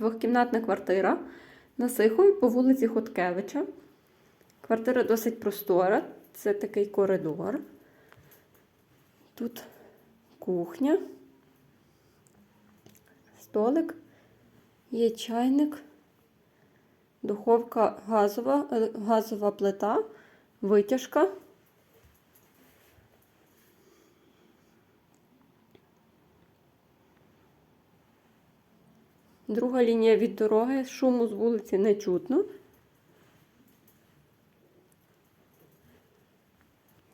Двохкімнатна квартира на Сихові по вулиці Хоткевича. Квартира досить простора. Це такий коридор. Тут кухня, столик, є чайник, духовка газова, е, газова плита, витяжка. Друга лінія від дороги, шуму з вулиці не чутно.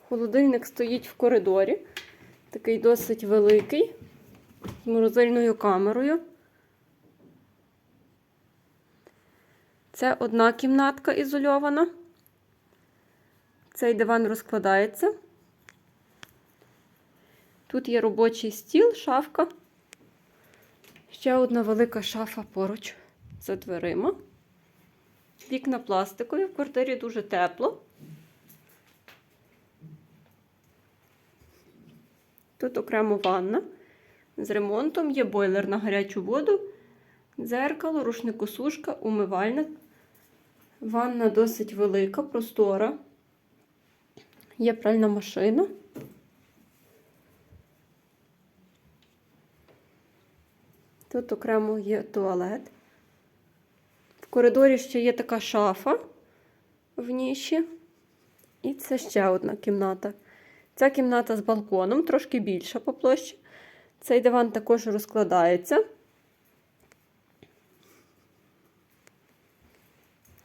Холодильник стоїть в коридорі, такий досить великий, з морозильною камерою. Це одна кімнатка ізольована. Цей диван розкладається. Тут є робочий стіл, шафка. Ще одна велика шафа поруч за дверима. Вікна пластикові, в квартирі дуже тепло. Тут окремо ванна з ремонтом, є бойлер на гарячу воду, дзеркало, рушникосушка, умивальник. Ванна досить велика, простора. Є пральна машина. Тут окремо є туалет. В коридорі ще є така шафа в ніші. І це ще одна кімната. Ця кімната з балконом, трошки більша по площі. Цей диван також розкладається.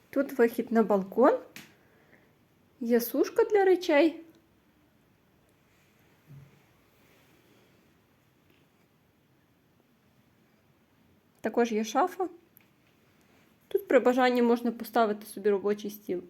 Тут вихід на балкон. Є сушка для речей. Також є шафа. Тут при бажанні можна поставити собі робочий стіл.